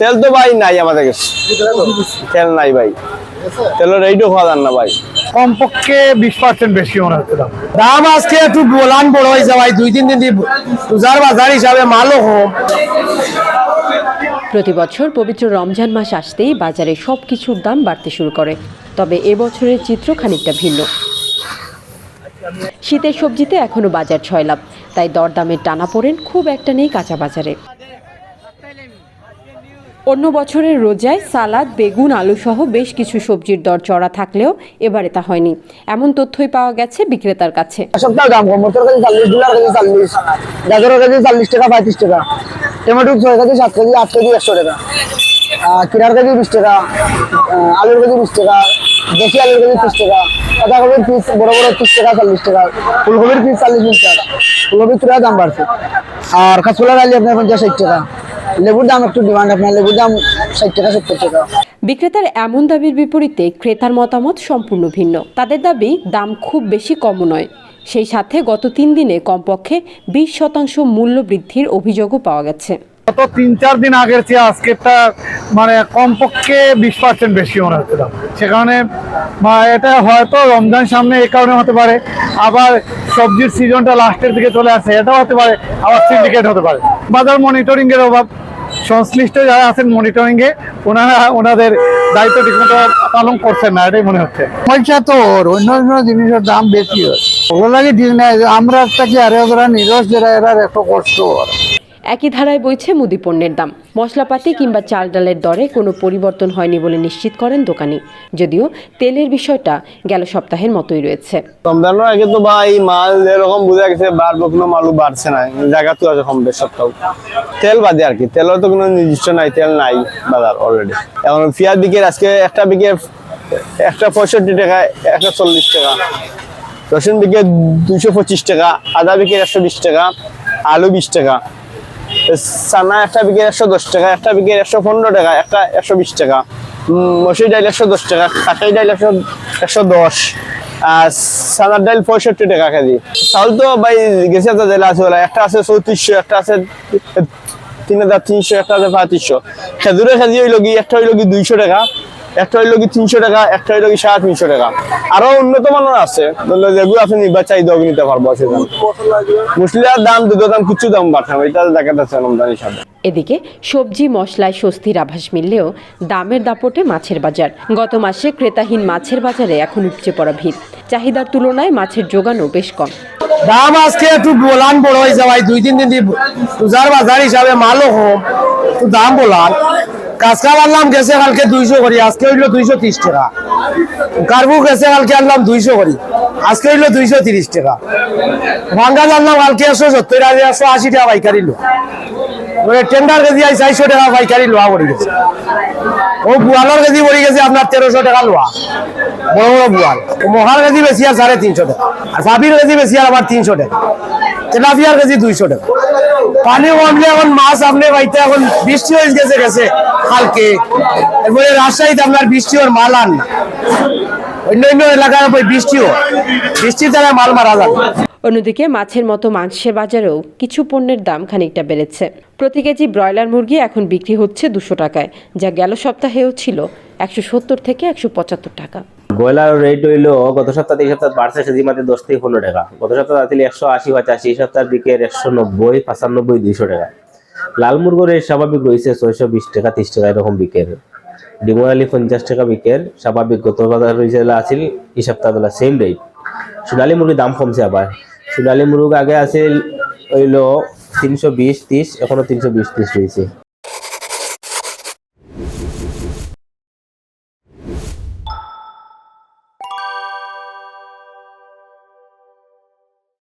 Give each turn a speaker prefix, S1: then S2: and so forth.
S1: তেল তো ভাই নাই আমাদের কাছে। তেল নাই ভাই। তেলের রেটও খাওয়া না ভাই।
S2: কমপক্ষে বিশ পার্সেন্ট বেশি মনে হচ্ছে দাম।
S3: আজকে একটু গোলান বড় হয়েছে ভাই দুই তিন দিন পূজার বাজার হিসাবে মালও কম।
S4: প্রতি বছর পবিত্র রমজান মাস আসতেই বাজারে সব কিছুর দাম বাড়তে শুরু করে। তবে এবছরের চিত্র খানিকটা ভিন্ন। শীতের সবজিতে এখনও বাজার ছয়লাভ তাই দরদামের টানা পড়েন খুব একটা নেই কাঁচা বাজারে। অন্য বছরের রোজায় সালাদ, বেগুন আলু সহ বেশ কিছু সবজির দর চড়া থাকলেও এবারে তা হয়নি। এমন তথ্যই পাওয়া গেছে বিক্রেতার কাছে।
S3: দাম চল্লিশ টাকা টাকা আট কেজি, একশো টাকা টাকা আলুর টাকা, দেশি আলুর টাকা পিস, বড় বড় টাকা, চল্লিশ টাকা, ফুলকপির পিস চল্লিশ পঞ্চাশ ফুলকপির দাম বাড়ছে। আর কাঁচকলার আলি আপনার পঞ্চাশ ষাট টাকা লেবুর দাম একটু ডিমান্ড আপনার লেবুর দাম ষাট টাকা সত্তর টাকা।
S4: বিক্রেতার এমন দাবির বিপরীতে ক্রেতার মতামত সম্পূর্ণ ভিন্ন। তাদের দাবি দাম খুব বেশি কম নয়। সেই সাথে গত তিন দিনে কমপক্ষে বিশ শতাংশ মূল্য বৃদ্ধির অভিযোগও পাওয়া গেছে।
S2: গত তিন চার দিন আগের চেয়ে আজকে আজকেরটা মানে কমপক্ষে বিশ পার্সেন্ট বেশি মনে হচ্ছে দাম। সেখানে মা- এটা হয়তো রমজান সামনে এই কারণে হতে পারে আবার সবজির সিজনটা লাস্টের দিকে চলে আসে এটাও হতে পারে আবার সিন্ডিকেট হতে পারে। বাজার মনিটরিংয়ের অভাব সংশ্লিষ্ট যারা আছেন মনিটরিং এ, ওনারা ওনাদের দায়িত্ব ঠিকমতো পালন করছেন না, এটাই মনে হচ্ছে।
S5: পয়সা তো ওর, অন্য অন্য জিনিসের দাম বেশি হয় ওগুলো লাগে আমরা কি আরে ওরা নিরস যারা, এরা এত কষ্ট ওর।
S4: একই ধারায় বইছে মুদি পণ্যের দাম। মশলাপাতি কিংবা চাল ডালের দরে কোনো পরিবর্তন হয়নি বলে নিশ্চিত করেন দোকানি। যদিও তেলের বিষয়টা গেল সপ্তাহের মতোই রয়েছে।
S1: রমজানের আগে তো ভাই মাল এরকম বোঝা গেছে, বাড়বো কোনো মালও বাড়ছে না। জায়গা তো আছে কম বেশ সপ্তাহ। তেল বাদে আর কি। তেলের তো কোনো নির্দিষ্ট নাই, তেল নাই বাজার অলরেডি এখন পেঁয়াজ বিকের, আজকে একটা বিকে একটা পঁয়ষট্টি টাকা, একটা চল্লিশ টাকা। রসুন বিকে দুইশো পঁচিশ টাকা, আদা বিকে একশো বিশ টাকা, আলু বিশ টাকা। চানা একটা বিঘের একশো দশ টাকা, একটা বিঘের একশো পনেরো টাকা, একটা একশো বিশ টাকা। মসুর ডাইল একশো দশ টাকা কাটাই ডাইল একশো একশো দশ, আর সানার ডাইল পঁয়ষট্টি টাকা কেজি। চাউল তো ভাই গেছে তো জেলা আছে একটা আছে চৌত্রিশশো, একটা আছে তিন হাজার তিনশো, একটা আছে পঁয়ত্রিশশো। খেজুরের খেজি হইল কি, একটা হইল কি দুইশো টাকা। একটা হইল কি তিনশো টাকা একটা হইল কি সাড়ে তিনশো টাকা। আরও উন্নত মানের আছে। ধরলে যেগুলো আছে নিবা চাহিদা নিতে পারব সেখানে মুসলিয়ার দাম দুধের দাম কিছু দাম এটা দেখা যাচ্ছে রমজান হিসাবে।
S4: এদিকে সবজি মশলায় স্বস্তির আভাস মিললেও দামের দাপটে মাছের বাজার। গত মাসে ক্রেতাহীন মাছের বাজারে এখন উপচে পড়া ভিড়। চাহিদার তুলনায় মাছের যোগানও বেশ কম।
S3: দাম আজকে একটু গোলান বড় হয়ে যাওয়ায় দুই তিন দিন দিয়ে পূজার বাজার হিসাবে মালও একটু দাম বলান। কাঁচকাল আনলাম গেছে কালকে দুইশো করি, আজকে হইল দুইশো ত্রিশ টাকা। কার্বু গেছে কালকে আনলাম দুইশো করি, আজকে হইল দুইশো তিরিশ টাকা। ভাঙ্গাজ আনলাম কালকে একশো সত্তর, আর একশো আশি টাকা পাইকারি লো টেন্ডার কেজি আই চারশো টাকা পাইকারি লোয়া পড়ে গেছে। ও বুয়ালোর কেজি পড়ে গেছে আপনার তেরোশো টাকা লোয়া। বড় বড় বুয়াল। মহার কেজি বেশি আর সাড়ে তিনশো টাকা। আর সাবির কেজি বেশি আর আবার তিনশো টাকা। তেলাপিয়ার কেজি দুইশো টাকা। পানি কমলে এখন মাছ আপনি বাইতে এখন বৃষ্টি হয়ে গেছে গেছে কালকে। এরপরে রাজশাহীতে আপনার বৃষ্টি ওর মাল আন না। অন্য অন্য এলাকায় ওই বৃষ্টিও। বৃষ্টির দ্বারা মাল মারা যাবে।
S4: অন্যদিকে মাছের মতো মাংসের বাজারেও কিছু পণ্যের দাম খানিকটা বেড়েছে। প্রতি কেজি ব্রয়লার মুরগি এখন বিক্রি হচ্ছে দুশো টাকায়, যা গেল সপ্তাহেও ছিল একশো সত্তর থেকে একশো পঁচাত্তর টাকা।
S6: ব্রয়লার রেট হইল গত সপ্তাহ এই সপ্তাহ বাড়ছে, সেদিন মাত্র দশ থেকে পনেরো টাকা। গত সপ্তাহ আসলে একশো আশি পঁচাশি এই সপ্তাহ বিকের একশো নব্বই, পঁচানব্বই, দুইশো টাকা। লাল মুরগোর রেট স্বাভাবিক রয়েছে ছয়শো বিশ টাকা, তিরিশ টাকা এরকম বিকের ডিমোয়ালি পঞ্চাশ টাকা বিকের স্বাভাবিক গত বাজার রয়েছে আছিল, এই সপ্তাহ বেলা সেম রেট সোনালী মুরগির দাম কমছে আবার। সোনালী মুরগ আগে আছিল হইল তিনশো বিশ, ত্রিশ, এখনও তিনশো বিশ, ত্রিশ রয়েছে।